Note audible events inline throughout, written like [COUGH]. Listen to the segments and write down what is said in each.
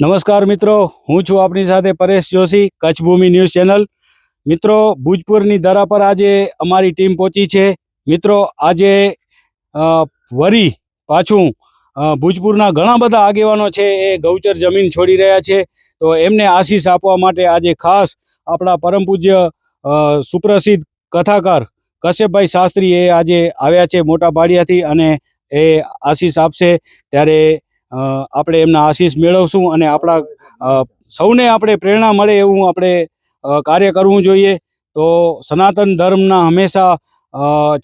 નમસ્કાર મિત્રો, હું છું આપની સાથે પરેશ જોશી, કચ્છ ભૂમિ ન્યૂઝ ચેનલ. મિત્રો, ભુજપુરની દરા પર આજે અમારી ટીમ પહોંચી છે. મિત્રો, આજે વરી પાછું ભુજપુરના ઘણા બધા આગેવાનો છે એ ગૌચર જમીન છોડી રહ્યા છે. તો એમને આશીષ આપવા માટે આજે ખાસ આપણા પરમ પૂજ્ય સુપ્રસિદ્ધ કથાકાર કશ્યપભાઈ શાસ્ત્રી એ આજે આવ્યા છે મોટા પાડિયાથી અને એ આશીષ આપશે. ત્યારે આપણે એમના આશીષ મેળવશું અને આપણા સૌને આપણે પ્રેરણા મળે એવું આપણે કાર્ય કરવું જોઈએ. તો સનાતન ધર્મના હંમેશા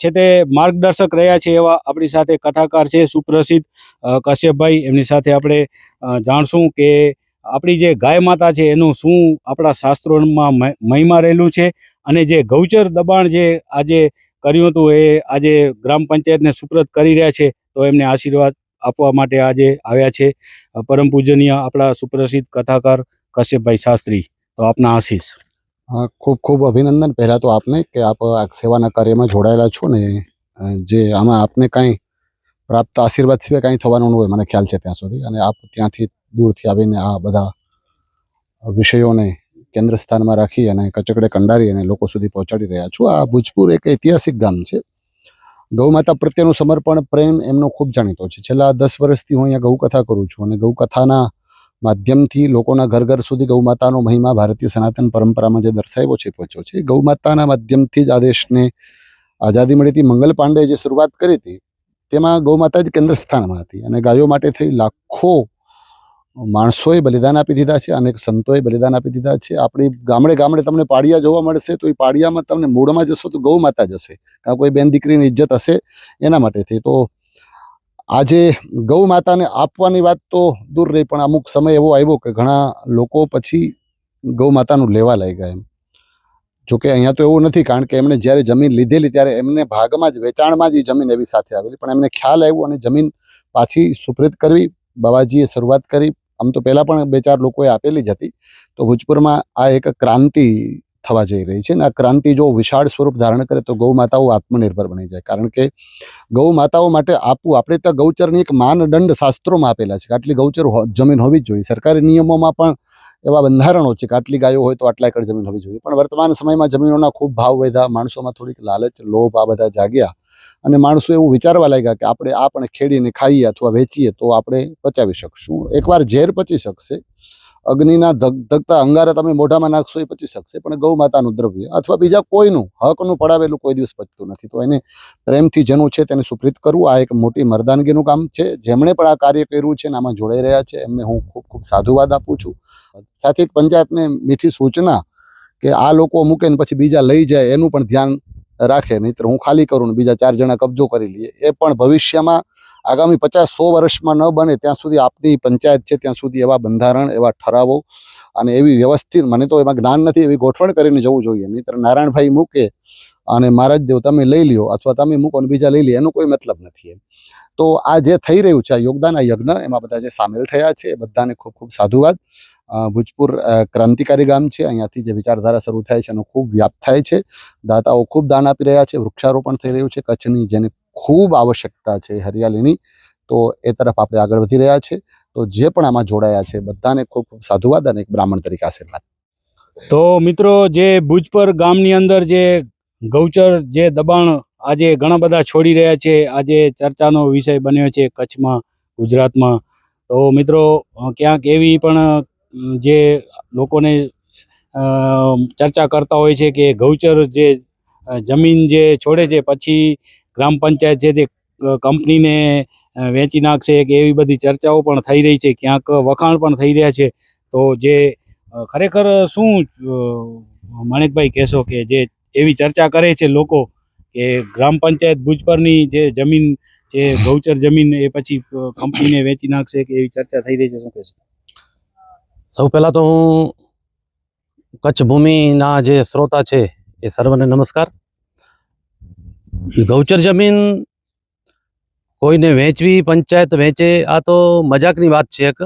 છે તે માર્ગદર્શક રહ્યા છે એવા આપણી સાથે કથાકાર છે સુપ્રસિદ્ધ કશ્યપભાઈ. એમની સાથે આપણે જાણશું કે આપણી જે ગાય માતા છે એનું શું આપણા શાસ્ત્રોમાં મહિ- મહિમા રહેલું છે અને જે ગૌચર દબાણ જે આજે કર્યું હતું એ આજે ગ્રામ પંચાયતને સુપ્રત કરી રહ્યા છે, તો એમને આશીર્વાદ આપવા માટે આજે આવ્યા છે. પરમ પૂજનીય આપણા સુપ્રસિદ્ધ કથાકાર કશ્યપભાઈ શાસ્ત્રી. તો આપના આશીષ. ખૂબ ખૂબ અભિનંદન પહેલાં તો આપને કે આપ આ સેવાના કાર્યમાં જોડાયેલા છો ને જે આમાં આપને કાંઈ પ્રાપ્ત આશીર્વાદ સિવાય કાંઈ થવાનું હોય, મને ખ્યાલ છે ત્યાં સુધી. અને આપ ત્યાંથી દૂરથી આવીને આ બધા વિષયોને કેન્દ્ર સ્થાનમાં રાખી અને કચકડે કંડારી અને લોકો સુધી પહોંચાડી રહ્યા છો. આ ભુજપુર એક ઐતિહાસિક ગામ છે. ગૌમાતા પ્રત્યેનું સમર્પણ, પ્રેમ એમનો ખૂબ જાણીતો છે. છેલ્લા દસ વર્ષથી હું અહીંયા ગૌકથા કરું છું અને ગૌકથાના માધ્યમથી લોકોના ઘર ઘર સુધી ગૌમાતાનો મહિમા ભારતીય સનાતન પરંપરામાં જે દર્શાવ્યો છે પહોંચ્યો છે. ગૌમાતાના માધ્યમથી જ આ દેશને આઝાદી મળી હતી. મંગલ પાંડે જે શરૂઆત કરી હતી, તેમાં ગૌમાતા જ કેન્દ્ર સ્થાનમાં હતી અને ગાયો માટે થઈ લાખો માણસોએ બલિદાન આપી દીધા છે, અનેક સંતોએ બલિદાન આપી દીધા છે. આપણી ગામડે ગામડે તમને પાડિયા જોવા મળશે તો એ પાડિયામાં તમને મૂળમાં જશો તો ગૌ માતા જશે. કાં કોઈ બેન દીકરીની ઇજ્જત હશે એના માટેથી. તો આજે ગૌ માતાને આપવાની વાત તો દૂર રહી, પણ અમુક સમય એવો આવ્યો કે ઘણા લોકો પછી ગૌ માતાનું લેવા લાગ્યા એમ. જોકે અહીંયા તો એવું નથી, કારણ કે એમણે જ્યારે જમીન લીધેલી ત્યારે એમને ભાગમાં જ, વેચાણમાં જ એ જમીન એવી સાથે આવેલી. પણ એમને ખ્યાલ આવ્યો અને જમીન પાછી સુપ્રત કરવી. બાબાજીએ શરૂઆત કરી. આમ તો પહેલાં પણ બે ચાર લોકોએ આપેલી જ હતી. તો ભોજપુરમાં આ એક ક્રાંતિ થવા જઈ રહી છે અને આ ક્રાંતિ જો વિશાળ સ્વરૂપ ધારણ કરે તો ગૌ માતાઓ આત્મનિર્ભર બની જાય. કારણ કે ગૌ માતાઓ માટે આપવું, આપણે ત્યાં ગૌચરની એક માનદંડ શાસ્ત્રોમાં આપેલા છે કે આટલી ગૌચર જમીન હોવી જ જોઈએ. સરકારી નિયમોમાં પણ એવા બંધારણો છે કે આટલી ગાયો હોય તો આટલા એકર જમીન હોવી જોઈએ. પણ વર્તમાન સમયમાં જમીનોના ખૂબ ભાવ વધ્યા, માણસોમાં થોડીક લાલચ, લોભ આ બધા જાગ્યા. અને માણસો એવું વિચારવા લાગ્યા કે આપણે આ પણ ખેડીને ખાઈએ અથવા વેચીએ તો આપણે પચાવી શકશું. એકવાર ઝેર પચી શકશે. અગ્નિના ધગ, ધગતા અંગારા તમે મોઢામાં નાખશો એ પચી શકશે, પણ ગૌ માતાનું દ્રવ્ય અથવા બીજા કોઈનું, હકનું પડાવેલું કોઈ દિવસ પચતું નથી. તો એને પ્રેમથી જેનું છે તેને સુપ્રીત કરવું, આ એક મોટી મર્દાનગીનું કામ છે. જેમણે પણ આ કાર્ય કર્યું છે ને આમાં જોડાઈ રહ્યા છે, એમને હું ખૂબ ખૂબ સાધુવાદ આપું છું. સાથે પંચાયતને મીઠી સૂચના કે આ લોકો મૂકે ને પછી બીજા લઈ જાય, એનું પણ ધ્યાન રાખે, નહીંતર હું ખાલી કરું ને બીજા ચાર જણા કબજો કરી લઈએ. એ પણ ભવિષ્યમાં આગામી પચાસ સો વર્ષમાં ન બને ત્યાં સુધી આપની પંચાયત છે, ત્યાં સુધી એવા બંધારણ, એવા ઠરાવો અને એવી વ્યવસ્થિત, મને તો એમાં જ્ઞાન નથી, એવી ગોઠવણ કરીને જવું જોઈએ. નહીંતર નારાયણભાઈ મૂકે અને મહારાજ દેવ તમે લઈ લ્યો અથવા તમે મૂકો અને બીજા લઈ લે એનો કોઈ મતલબ નથી એમ. તો આ જે થઈ રહ્યું છે, આ યોગદાન, આ યજ્ઞ, એમાં બધા જે સામેલ થયા છે, એ બધાને ખૂબ ખૂબ સાધુવાદ. ભુજપુર ક્રાંતિકારી ગામ છે. અહીંયાથી જે વિચારધારા શરૂ થાય છે એનો ખૂબ વ્યાપ થાય છે. દાતાઓ ખૂબ દાન આપી રહ્યા છે. વૃક્ષારોપણ થઈ રહ્યું છે કચ્છની જેની ખૂબ આવશ્યકતા છે હરિયાળીની તો એ તરફ આપણે આગળ વધી રહ્યા છે. તો જે પણ આમાં જોડાયા છે બધાને ખૂબ સાધુવાદ અને એક બ્રાહ્મણ તરીકે આશીર્વાદ. તો મિત્રો જે ભુજપર ગામની અંદર જે ગૌચર જે દબાણ આજે ઘણા બધા છોડી રહ્યા છે. આજે ચર્ચાનો વિષય બન્યો છે કચ્છમાં, ગુજરાતમાં. તો મિત્રો ક્યાંક એવી પણ જે લોકોને ચર્ચા કરતા હોય છે કે ગૌચર જે જમીન જે છોડે છે, પછી ગ્રામ પંચાયત છે તે કંપનીને વેચી નાખશે કે એવી બધી ચર્ચાઓ પણ થઈ રહી છે, ક્યાંક વખાણ પણ થઈ રહ્યા છે. તો જે ખરેખર શું માણેકભાઈ કહેશો કે જે એવી ચર્ચા કરે છે લોકો કે ગ્રામ પંચાયત ભુજપરની જે જમીન જે ગૌચર જમીન એ પછી કંપનીને વેચી નાખશે કે એવી ચર્ચા થઈ રહી છે, શું કહેશો? સૌ પહેલાં તો હું કચ્છ ભૂમિના જે શ્રોતા છે એ સર્વને નમસ્કાર. ગૌચર જમીન કોઈને વેચવી, પંચાયત વેચે, આ તો મજાકની વાત છે એક,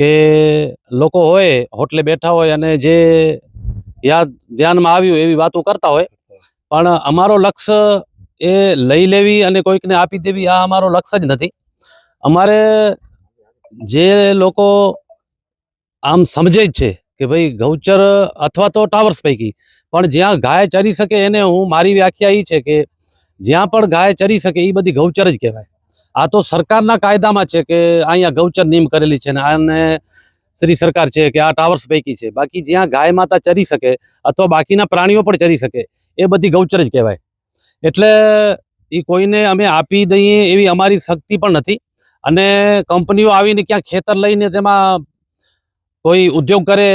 કે લોકો હોય, હોટલે બેઠા હોય અને જે યાદ ધ્યાનમાં આવ્યું એવી વાતો કરતા હોય, પણ અમારો લક્ષ્ય એ લઈ લેવી અને કોઈકને આપી દેવી, આ અમારો લક્ષ્ય જ નથી. અમારે જે લોકો આમ સમજે જ છે કે ભાઈ ગૌચર અથવા તો ટાવર્સ પૈકી. પણ જ્યાં ગાય ચરી શકે એને હું, મારી વ્યાખ્યા એ છે કે જ્યાં પણ ગાય ચરી શકે એ બધી ગૌચર જ કહેવાય. આ તો સરકારના કાયદામાં છે કે અહીંયા ગૌચર નિયમ કરેલી છે ને આને શ્રી સરકાર છે કે આ ટાવર્સ પૈકી છે. બાકી જ્યાં ગાય માતા ચરી શકે અથવા બાકીના પ્રાણીઓ પણ ચરી શકે, એ બધી ગૌચર જ કહેવાય. એટલે એ કોઈને અમે આપી દઈએ એવી અમારી શક્તિ પણ નથી. અને કંપનીઓ આવીને ક્યાં ખેતર લઈને તેમાં કોઈ ઉદ્યોગ કરે,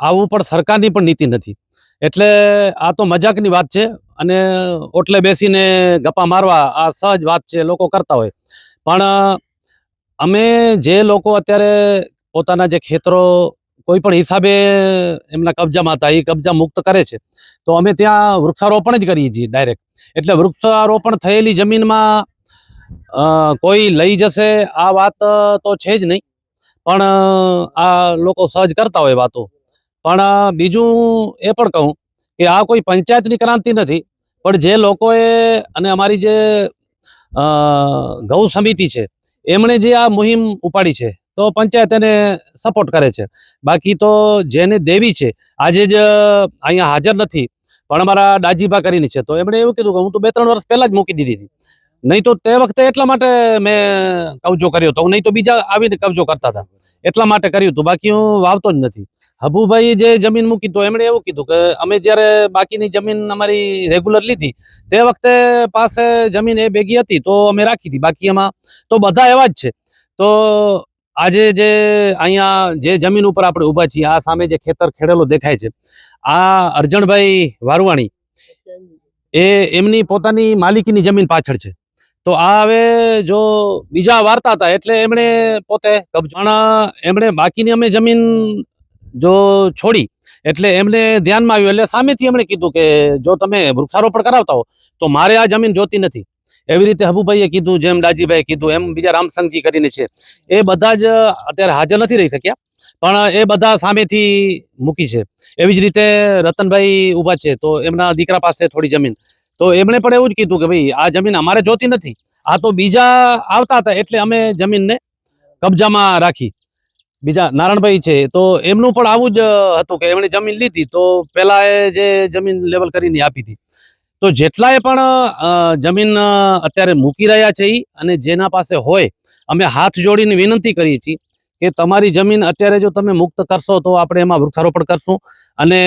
આવું પણ સરકારની પણ નીતિ નથી. એટલે આ તો મજાકની વાત છે અને ઓટલે બેસીને ગપ્પા મારવા આ સહજ વાત છે, લોકો કરતા હોય. પણ, અમે જે લોકો અત્યારે પોતાના જે ખેતરો કોઈ પણ હિસાબે એમના કબજામાં હતા, એ કબજા મુક્ત કરે છે, તો અમે ત્યાં વૃક્ષારોપણ જ કરીએ છીએ ડાયરેક્ટ. એટલે વૃક્ષારોપણ થયેલી જમીનમાં કોઈ લઈ જશે, આ વાત તો છે જ નહીં. પણ આ લોકો સહજ કરતા હોય વાતો. પણ બીજું એ પણ કહું કે આ કોઈ પંચાયતની ક્રાંતિ નથી, પણ જે લોકોએ અને અમારી જે ગૌ સમિતિ છે, એમણે જે આ મુહિમ ઉપાડી છે, તો પંચાયત એને સપોર્ટ કરે છે. બાકી તો જેને દેવી છે, આજે જ અહીંયા હાજર નથી, પણ અમારા દાજીભા કરીને છે, તો એમણે એવું કીધું કે હું તો બે ત્રણ વર્ષ પહેલા જ મૂકી દીધી હતી. નહીં તો તે વખતે એટલા માટે મેં કબજો કર્યો હતો. નહીં તો બીજા આવીને કબજો કરતા હતા. એટલા માટે કર્યું હતું. બાકી હું વાવતો જ નથી. હબુભાઈ જે જમીન મૂકી તો એમણે એવું કીધું કે અમે જ્યારે બાકીની જમીન અમારી રેગ્યુલર લીધી, તે વખતે પાસે જમીન એ ભેગી હતી તો અમે રાખી હતી. બાકી એમાં તો બધા એવા જ છે. તો આજે જે અહીંયા જે જમીન ઉપર આપણે ઊભા છીએ, આ સામે જે ખેતર ખેડેલો દેખાય છે, આ અર્જણભાઈ વારવાણી એ એમની પોતાની માલિકીની જમીન પાછળ છે. તો આ હવે જો બીજા વાર્તા હતા, એટલે એમણે પોતે કબજાણા એમણે બાકીની અમે જમીન જો છોડી, એટલે એમને ધ્યાનમાં આવ્યું, એટલે સામેથી એમણે કીધું કે જો તમે વૃક્ષારોપણ કરાવતા હો, તો મારે આ જમીન જોતી નથી. એવી રીતે હબુભાઈએ કીધું, જેમ દાજીભાઈએ કીધું, એમ બીજા રામસંગજી કરીને છે. એ બધા જ અત્યારે હાજર નથી રહી શક્યા, પણ એ બધા સામેથી મૂકી છે. એવી જ રીતે રતનભાઈ ઊભા છે, તો એમના દીકરા પાસે થોડી જમીન. તો એમણે પણ એવું જ કીધું કે ભાઈ, આ જમીન અમારે જોતી નથી. આ તો બીજા આવતા હતા એટલે અમે જમીનને કબજામાં રાખી. બીજા નારાયણભાઈ છે, તો એમનું પણ આવું જ હતું કે એમણે જમીન લીધી, તો પહેલા એ જે જમીન લેવલ કરીને આપી હતી. તો જેટલાએ પણ જમીન અત્યારે મૂકી રહ્યા છે એ અને જેના પાસે હોય, અમે હાથ જોડીને વિનંતી કરીએ છીએ કે તમારી જમીન અત્યારે જો તમે મુક્ત કરશો, તો આપણે એમાં વૃક્ષારોપણ કરશું અને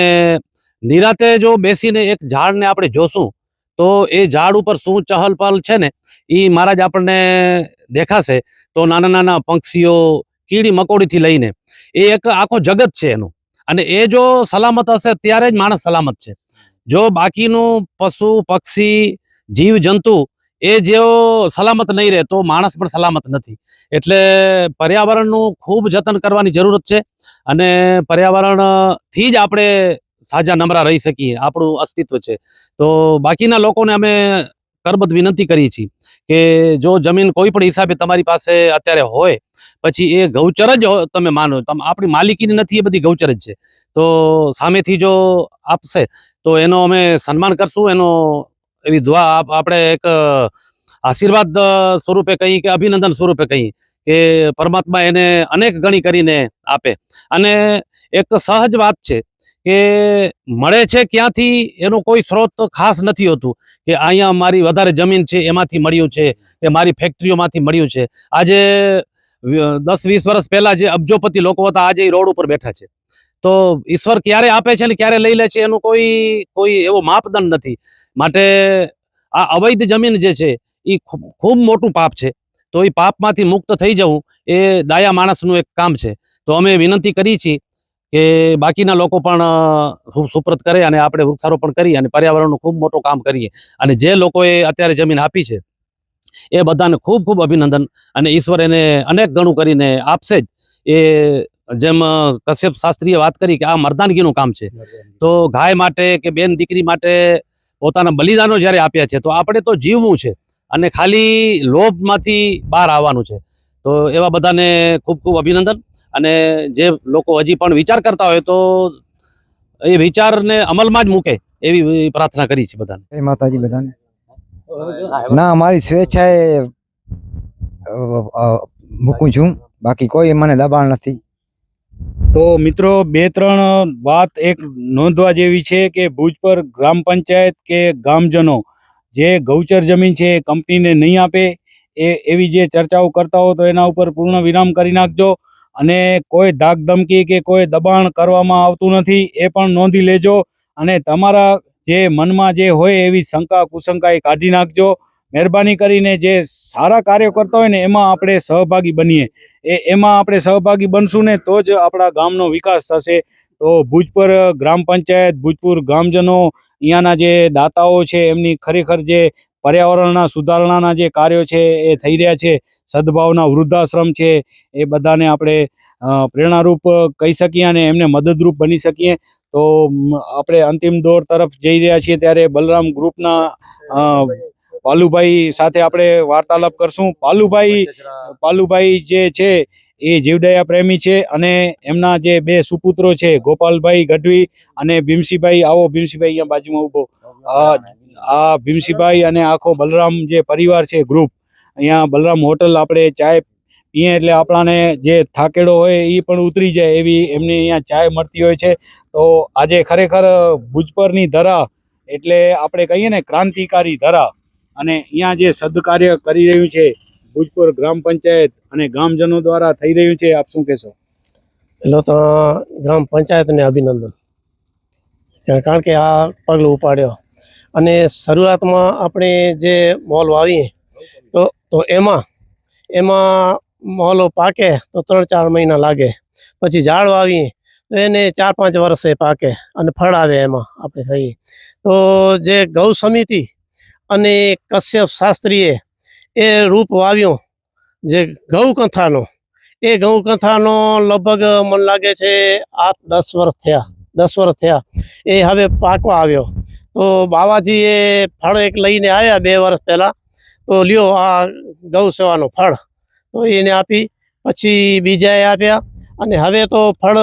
નિરાતે જો બેસીને એક ઝાડને આપણે જોશું તો એ ઝાડ ઉપર શું ચહલ પહલ છે ને એ મહારાજ આપણને દેખાશે. તો નાના નાના પંક્ષીઓ કીડી મકોડીથી લઈને, એ એક આખો જગત છે એનું. અને એ જો સલામત હશે ત્યારે જ માણસ સલામત છે. જો બાકીનું પશુ, પક્ષી, જીવ, જંતુ એ જેઓ સલામત નહીં રહે, તો માણસ પણ સલામત નથી. એટલે પર્યાવરણનું ખૂબ જતન કરવાની જરૂરત છે. અને પર્યાવરણથી જ આપણે સાજા નમરા રહી શકીએ, આપણું અસ્તિત્વ છે. તો બાકીના લોકોને અમે કરબત વિનંતી કરીએ છીએ કે જો જમીન કોઈ પણ હિસાબે તમારી પાસે અત્યારે હોય, પછી એ ગૌચર જ તમે માનો, તમે આપણી માલિકીની નથી, એ બધી ગૌચર જ છે. તો સામેથી જો આપશે, તો એનો અમે સન્માન કરશું, એનો એવી દુઆ આપણે એક આશીર્વાદ સ્વરૂપે કહીએ કે અભિનંદન સ્વરૂપે કહીએ કે પરમાત્મા એને અનેક ગણી કરીને આપે. અને એક સહજ વાત છે કે મળે છે ક્યાંથી એનો કોઈ સ્ત્રોત ખાસ નથી હોતું કે અહીંયા મારી વધારે જમીન છે, એમાંથી મળ્યું છે કે મારી ફેક્ટરીઓમાંથી મળ્યું છે. આજે દસ, વીસ વર્ષ પહેલાં જે અબજોપતિ લોકો હતા, આજે એ રોડ ઉપર બેઠા છે. તો ઈશ્વર ક્યારે આપે છે ને ક્યારે લઈ લે છે એનું કોઈ કોઈ એવો માપદંડ નથી. માટે આ અવૈધ જમીન જે છે એ ખૂબ મોટું પાપ છે. તો એ પાપમાંથી મુક્ત થઈ જવું એ દાયા માણસનું એક કામ છે. તો અમે વિનંતી કરી છીએ કે બાકીના લોકો પણ ખૂબ સુપ્રત કરે અને આપણે વૃક્ષારોપણ કરી અને પર્યાવરણનું ખૂબ મોટું કામ કરીએ. અને જે લોકોએ અત્યારે જમીન આપી છે એ બધાને ખૂબ ખૂબ અભિનંદન અને ઈશ્વર એને અનેક ગણું કરીને આપશે જ. એ જેમ કશ્યપ શાસ્ત્રીએ વાત કરી કે આ મર્દાનગીનું કામ છે. તો ગાય માટે કે બેન દીકરી માટે પોતાના બલિદાનો જ્યારે આપ્યા છે તો આપણે તો જીવવું છે અને ખાલી લોભમાંથી બહાર આવવાનું છે. તો એવા બધાને ખૂબ ખૂબ અભિનંદન. અને જે લોકો હજી પણ વિચાર કરતા હોય તો એ વિચારને અમલમાં જ મૂકે એવી પ્રાર્થના કરી છે બધાને. એ માતાજી બધાને. ના અમારી સ્વેચ્છાએ અ, મૂકું છું. બાકી કોઈ મને દબાણ નથી. તો મિત્રો બે ત્રણ વાત એક નોંધવા જેવી છે કે ભુજ પર ગ્રામ પંચાયત કે ગામજનો જે ગૌચર જમીન છે એ કંપનીને નહીં આપે એ એવી જે ચર્ચાઓ કરતા હો તો એના ઉપર પૂર્ણ વિરામ કરી નાખજો. અને કોઈ ધાક ધમકી કે કોઈ દબાણ કરવામાં આવતું નથી, એ પણ નોંધી લેજો અને તમારા જે મનમાં જે હોય એવી શંકા કુશંકા એ કાઢી નાખજો. મહેરબાની કરીને જે સારા કાર્યો કરતા હોય ને, એમાં આપણે સહભાગી બનીએ. એ, એમાં આપણે સહભાગી બનશું ને, તો જ આપણા ગામનો વિકાસ થશે. તો ભુજપુર ગ્રામ પંચાયત, ભુજપુર ગામજનો અહીંયાના જે દાતાઓ છે, એમની ખરેખર જે પર્યાવરણના સુધારણાના જે કાર્યો છે એ થઈ રહ્યા છે સદભાવના વૃદ્ધાશ્રમ છે એ બધાને આપણે પ્રેરણારૂપ કહી શકીએ અને એમને મદદરૂપ બની શકીએ તો આપણે અંતિમ દોર તરફ જઈ રહ્યા છીએ ત્યારે બલરામ ગ્રુપના પાલુભાઈ સાથે આપણે વાર્તાલાપ કરશું પાલુભાઈ પાલુભાઈ જે છે એ જીવદયા પ્રેમી છે અને એમના જે બે સુપુત્રો છે ગોપાલભાઈ ગઢવી અને ભીમસીભાઈ આવો ભીમસીભાઈ અહીંયા બાજુમાં ઊભો. આ આ ભીમસીભાઈ અને આખો બલરામ જે પરિવાર છે ગ્રુપ અહીંયા બલરામ હોટલ આપણે ચાય પીએ એટલે આપણાને જે થાકેડો હોય એ પણ ઉતરી જાય એવી એમની અહીંયા ચાય મળતી હોય છે. તો આજે ખરેખર ભુજપરની ધરા એટલે આપણે કહીએ ને ક્રાંતિકારી ધરા. અને અહીંયા જે સદકાર્ય કરી રહ્યું છે ભુજપુર ગ્રામ પંચાયત અને ગામજનો દ્વારા થઈ રહ્યું છે. આપ શું કહેશો? પેલો તો ગ્રામ પંચાયતને અભિનંદન. કારણ કે આ પગલું ઉપાડ્યો. અને શરૂઆતમાં આપણે જે મોલ વાવીએ, તો તો એમાં એમાં મોલો પાકે તો ત્રણ ચાર મહિના લાગે. પછી ઝાડ વાવીએ, તો એને ચાર પાંચ વર્ષે પાકે અને ફળ આવે એમાં આપણે ખાઈએ. તો જે ગૌ સમિતિ અને કશ્યપ શાસ્ત્રીએ એ રૂપ વાવ્યું, જે ગૌ કથાનો એ ગૌ કથાનો લગભગ મને લાગે છે આઠ, દસ વર્ષ થયા, દસ વર્ષ થયા. એ હવે પાકવા આવ્યો. તો બાવાજીએ ફળ એક લઈને આવ્યા બે વર્ષ પહેલાં. તો લ્યો આ ગૌ સેવાનું ફળ. તો એને આપી, પછી બીજાએ આપ્યા. અને હવે તો ફળ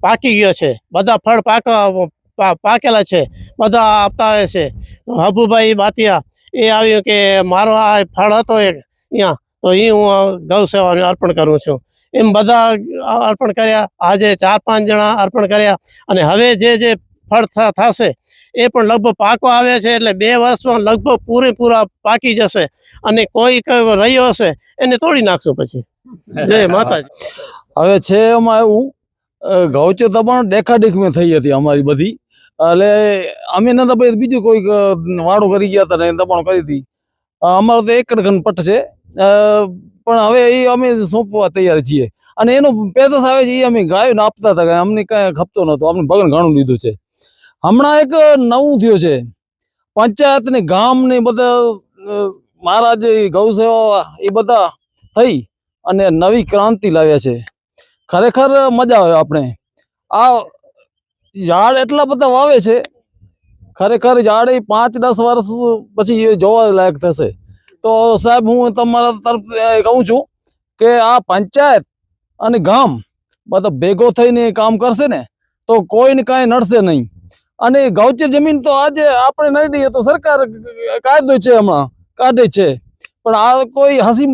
પાકી ગયો છે. બધા ફળ પાકવા પાકેલા છે. બધા આપતા હોય છે. હબુભાઈ બાતિયા એ આવ્યું કે મારો આ ફળ હતો એક અહીંયા તો એ હું ગૌ સેવાને અર્પણ કરું છું. એમ બધા અર્પણ કર્યા. આજે ચાર પાંચ જણા અર્પણ કર્યા. અને હવે જે જે ફળ થશે એ પણ લગભગ પાકવા આવે છે એટલે બે વર્ષમાં લગભગ પૂરેપૂરા પાકી જશે. અને કોઈ કયો રહ્યો હશે એને તોડી નાખશું પછી. જય [LAUGHS] માતાજી. હવે છે એમાં એવું ગૌચર દબાણ દેખાદેખમાં થઈ હતી અમારી બધી. એટલે અમે નતા ભાઈ બીજું કોઈક વાડો કરી ગયા હતા ને દબાણ કરી હતી. અમારો તો એકડ ઘન પટ છે. પણ હવે એ અમે સોંપવા તૈયાર છીએ. અને એનું પેદાશ આવે છે એ અમે ગાયોને આપતા હતા અમને કાંઈ ખપતો નહોતો. અમને ભગન ઘણું લીધું છે. હમણાં એક નવું થયું છે. પંચાયત ને ગામ ને બધા મહારાજ મારા ગૌ સેવા એ બધા થઈ અને નવી ક્રાંતિ લાવ્યા છે. ખરેખર મજા આવે આપણે. આ ઝાડ એટલા બધા વાવે છે. ખરેખર ઝાડ એ પાંચ દસ વર્ષ પછી એ જોવા લાયક થશે. તો સાહેબ, હું તમારા તરફ કહું છું કે આ પંચાયત અને ગામ બધા ભેગો થઈને કામ કરશે ને, તો કોઈને કાંઈ નડશે નહીં. અને ગૌચર જમીન તો આજે આપણે નહીં દઈએ તો સરકાર કાયદો છે હમણાં, કાઢે છે. પણ આ કોઈ હસી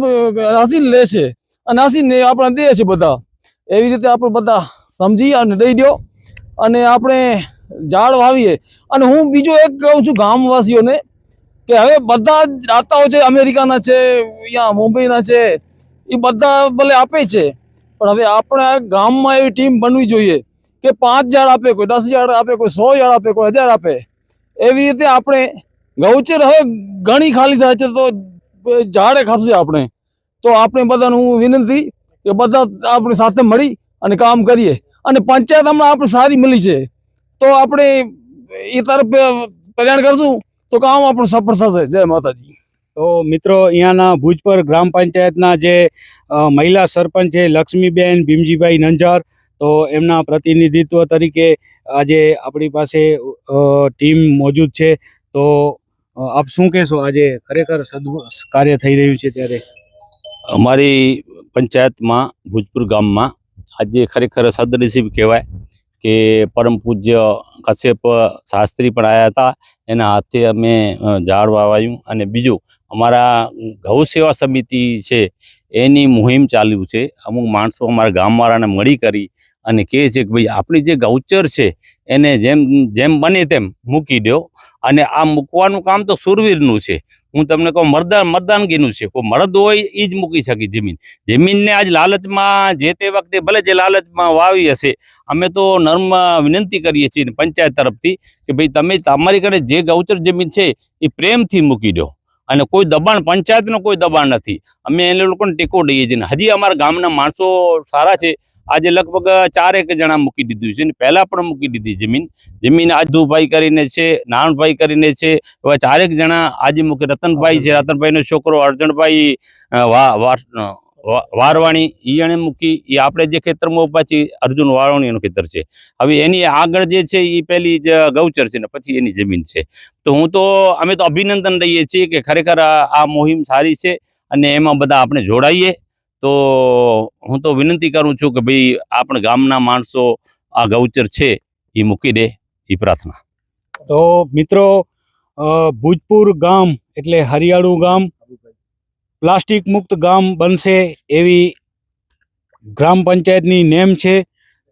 હસી લે છે. અને હસીને આપણે દે છે બધા. એવી રીતે આપણે બધા સમજી અને દઈ દો અને આપણે ઝાડ વાવીએ. અને હું બીજું એક કહું છું ગામવાસીઓને કે હવે બધા જ દાતાઓ છે, અમેરિકાના છે, અહીંયા મુંબઈના છે, એ બધા ભલે આપે છે, પણ હવે આપણે ગામમાં એવી ટીમ બનવી જોઈએ કે પાંચ ઝાડ આપે, કોઈ દસ ઝાડ આપે, કોઈ સો ઝાડ આપે, કોઈ હજાર આપે. એવી રીતે આપણે ગૌચર હવે ઘણી ખાલી થાય છે, તો ઝાડે ખપશે આપણે. તો આપણે બધાને હું વિનંતી કે બધા આપણી સાથે મળી અને કામ કરીએ. અને પંચાયત હમણાં આપણે સારી મળી છે. તો આપણે એ તરફ કલ્યાણ કરશું. તો કામ આપણું સફળ થશે. જય માતાજી. તો મિત્રો અહીંયાના ભુજપર ગ્રામ પંચાયતના જે મહિલા સરપંચ છે લક્ષ્મીબેન ભીમજીભાઈ નંજાર તો એમના પ્રતિનિધિત્વ તરીકે આજે આપણી પાસે ટીમ મોજૂદ છે. તો આપ શું કહેશો? આજે ખરેખર સદુ કાર્ય થઈ રહ્યું છે ત્યારે? અમારી પંચાયતમાં ભુજપુર ગામમાં આજે ખરેખર સદનસીબ કહેવાય કે પરમ પૂજ્ય કશ્યપ શાસ્ત્રી પણ આવ્યા હતા. એના હાથે અમે ઝાડ વાવાયું અને બીજું અમારા ગૌ સેવા સમિતિ છે એની મુહિમ ચાલ્યું છે. અમુક માણસો અમારા ગામવાળાને મળી કરી અને કહે છે કે ભાઈ આપણી જે ગૌચર છે એને જેમ જેમ બને તેમ મૂકી દો અને આ મૂકવાનું કામ તો સુરવીરનું છે. હું તમને કહું મરદાન મરદાનગીનું છે. કોઈ મરદ હોય એ જ મૂકી શકે જમીન. જમીનને આજ લાલચમાં, જે તે વખતે ભલે જે લાલચમાં વાવી હશે, અમે તો નર્મ વિનંતી કરીએ છીએ પંચાયત તરફથી કે ભાઈ તમે તમારી ઘરે જે ગૌચર જમીન છે, એ પ્રેમથી મૂકી દો. અને કોઈ દબાણ, પંચાયતનું કોઈ દબાણ નથી. અમે એને લોકોને ટેકો દઈએ છીએ. હજી અમારા ગામના માણસો સારા છે. આજે લગભગ ચારેક જણા મૂકી દીધું છે ને પહેલાં પણ મૂકી દીધી જમીન. જમીન આજુભાઈ કરીને છે નારણભાઈ કરીને છે, એવા ચારેક જણા આજે મૂકી. રતનભાઈ છે, રતનભાઈનો છોકરો અર્જણભાઈ વારવાણી, ઈ એણે મૂકી. એ આપણે જે ખેતરમાં પાછી અર્જુન વારવાણીનું ખેતર છે. હવે એની આગળ જે છે એ પેલી જ ગૌચર છે ને પછી એની જમીન છે. તો હું તો, અમે તો અભિનંદન લઈએ છીએ કે ખરેખર આ મુહિમ સારી છે અને એમાં બધા આપણે જોડાઈએ. તો હું તો વિનંતી કરું છું કે ભાઈ આપણા ગામના માણસો આ ગૌચર છે એ મૂકી દે એ પ્રાર્થના. તો મિત્રો ભૂજપુર ગામ એટલે હરિયાળું ગામ, પ્લાસ્ટિક મુક્ત ગામ બનશે એવી ગ્રામ પંચાયતની નેમ છે.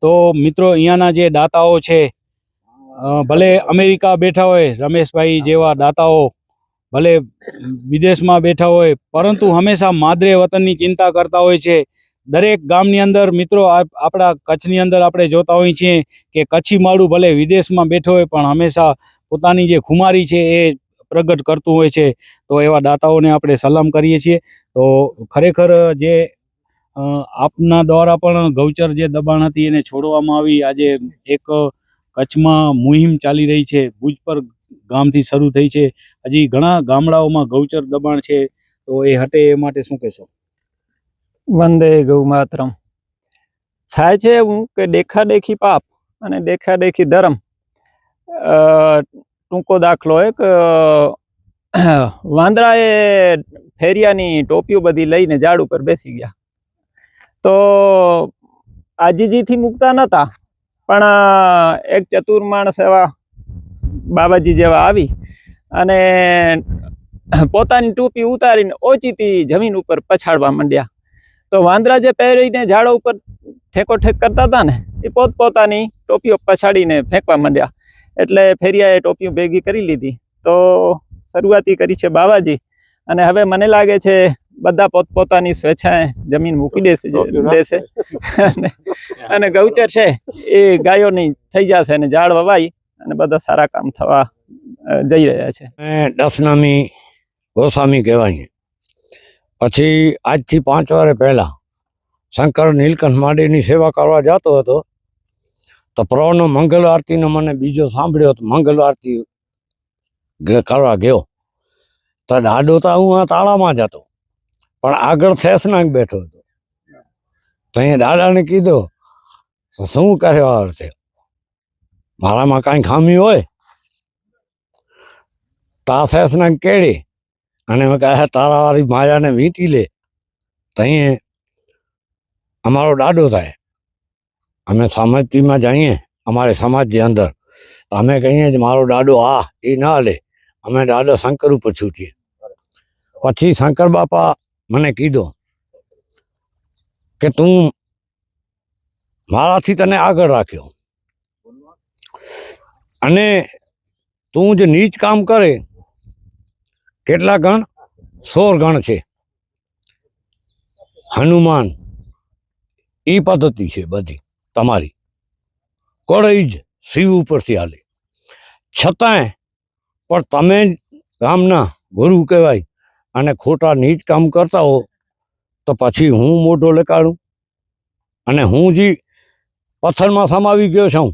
તો મિત્રો, અહીંયાના જે દાતાઓ છે ભલે અમેરિકા બેઠા હોય રમેશભાઈ જેવા દાતાઓ ભલે વિદેશમાં બેઠા હોય, પરંતુ હંમેશા માદરે વતનની ચિંતા કરતા હોય છે. દરેક ગામની અંદર મિત્રો, આપ- આપણા કચ્છની અંદર આપણે જોતા હોઈએ છીએ કે કચ્છી માળું ભલે વિદેશમાં બેઠો હોય, પણ હંમેશા પોતાની જે ખુમારી છે એ પ્રગટ કરતું હોય છે. તો એવા દાતાઓને આપણે સલામ કરીએ છીએ. તો ખરેખર જે આપના દ્વારા પણ ગૌચર જે દબાણ હતી એને છોડવામાં આવી. આજે એક કચ્છમાં મુહિમ ચાલી રહી છે. ભુજ પર ગામથી શરૂ થઈ છે. હજી ઘણા ગામડાઓમાં ગૌચર દબાણ છે. તો એ હટે એ માટે શું કહેશો? વંદે ગૌ માતરમ થાય છે એવું કે દેખાદેખી પાપ અને દેખાદેખી ધર્મ. ટૂંકો દાખલો એક વાંદરાએ ફેરિયાની ટોપીઓ બધી લઈને ઝાડ ઉપર બેસી ગયા. તો આજીજીથી મૂકતા નહોતા પણ એક ચતુર માણસ એવા બાબાજી જેવા આવી અને પોતાની ટોપી ઉતારીને ઓચીતી જમીન ઉપર પછાડવા માંડ્યા. તો વાંદરા જે પહેરીને ઝાડો ઉપર ઠેકો ઠેક કરતા હતા ને એ પોત પોતાની ટોપીઓ પછાડીને ફેંકવા માંડ્યા. એટલે ફેરિયાએ ટોપીઓ ભેગી કરી લીધી. તો શરૂઆતી કરી છે બાવાજી. અને હવે મને લાગે છે બધા પોતપોતાની સ્વેચ્છાએ જમીન મૂકી દેશે દેશે. અને ગૌચર છે એ ગાયોની થઈ જશે અને ઝાડ વવાઈ અને બધા સારા કામ થવા જઈ રહ્યા છે. દસનામી ગોસ્વામી કહેવાય પછી આજથી પાંચ વારે પહેલા શંકર નીલકંઠ માડીની સેવા કરવા જતો હતો, તો પ્રવનો મંગલ આરતીનો મને બીજો સાંભળ્યો તો મંગલ આરતી કરવા ગયો. તો દાડો તો હું આ તાળામાં જ હતો, પણ આગળ શેષનાગ બેઠો હતો. તો અહીંયા દાદાને કીધું "તો શું કર્યો અર્થે મારામાં કાંઈ ખામી હોય? તાસેસને કેળી અને મેં કહે તારાવાળી માયાને વીંટી લે. તહીં અમારો દાડો થાય. અમે સમાજમાં જઈએ, અમારે સમાજની અંદર. અમે કહીએ કે મારો દાડો આ, એ ના લે. અમે દાદો શંકર ઉપર છૂટીએ. પછી શંકર બાપા મને કીધો કે, તું મારાથી તને આગળ રાખ્યો. અને તું જે નીચ કામ કરે, કેટલા ગણ? સોળ ગણ છે. હનુમાન એ પદ્ધતિ છે બધી તમારી. કોળઈ જ શિવ ઉપરથી હાલે. છતાંય પણ તમે ગામના ગુરુ કહેવાય અને ખોટા નીચ કામ કરતા હો, તો પછી હું મોઢો લગાડું અને હું જે પથ્થરમાં સમાવી ગયો છું,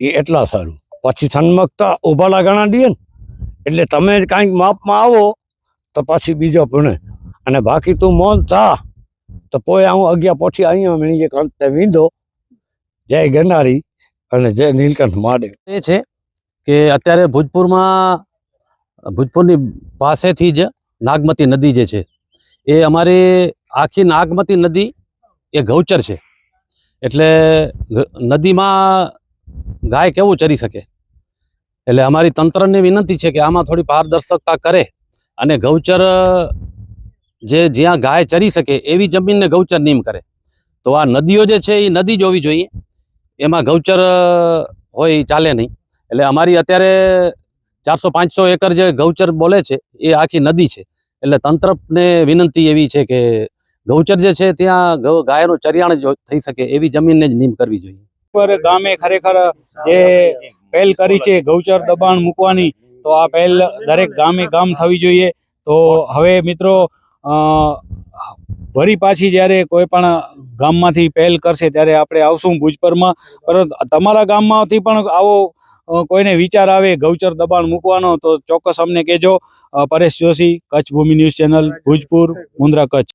એ એટલા સારું. પછી સન્મુખતા ઊભા લાગણા દઈએ ને, એટલે તમે કાંઈક માપમાં આવો, તો પછી બીજો ભણે. અને બાકી તું મોન થા, તો પોયા હું અગિયાર પછી અહીંયા મળી જે કંતે વીંધો. જય ગરનારી અને જય નીલકંઠ મહાદેવ એ છે કે અત્યારે ભૂજપુરમાં, ભૂજપુરની પાસેથી જ નાગમતી નદી જે છે, એ અમારી આખી નાગમતી નદી એ ગૌચર છે. એટલે નદીમાં ગાય કેવું ચરી શકે? એટલે અમારી તંત્રને વિનંતી છે કે આમાં થોડી પારદર્શકતા કરે અને ગૌચર જે જ્યાં ગાય ચરી શકે એવી જમીનને ગૌચર નીમ કરે. તો આ નદીઓ જે છે એ નદી જોવી જોઈએ. એમાં ગૌચર હોય ચાલે નહીં. એટલે અમારી અત્યારે ચારસો પાંચસો એકર જે ગૌચર બોલે છે એ આખી નદી છે. એટલે તંત્રને વિનંતી એવી છે કે ગૌચર જે છે ત્યાં ગાયનું ચરિયાણ થઈ શકે એવી જમીનને જ નીમ કરવી જોઈએ. ગામે ખરેખર જે પહેલ કરી છે, ગૌચર દબાણ મૂકવાની, તો આ પહેલ દરેક ગામે ગામ થવી જોઈએ. તો હવે મિત્રો વળી પાછી જ્યારે કોઈ પણ ગામમાંથી પહેલ કરશે ત્યારે આપણે આવશું ભુજપરમાં. પરંતુ તમારા ગામમાંથી પણ આવો કોઈને વિચાર આવે ગૌચર દબાણ મૂકવાનો, તો ચોક્કસ અમને કહેજો. Paresh Joshi, Kutch Bhumi news channel, Bhujpur, Mundra Kutch.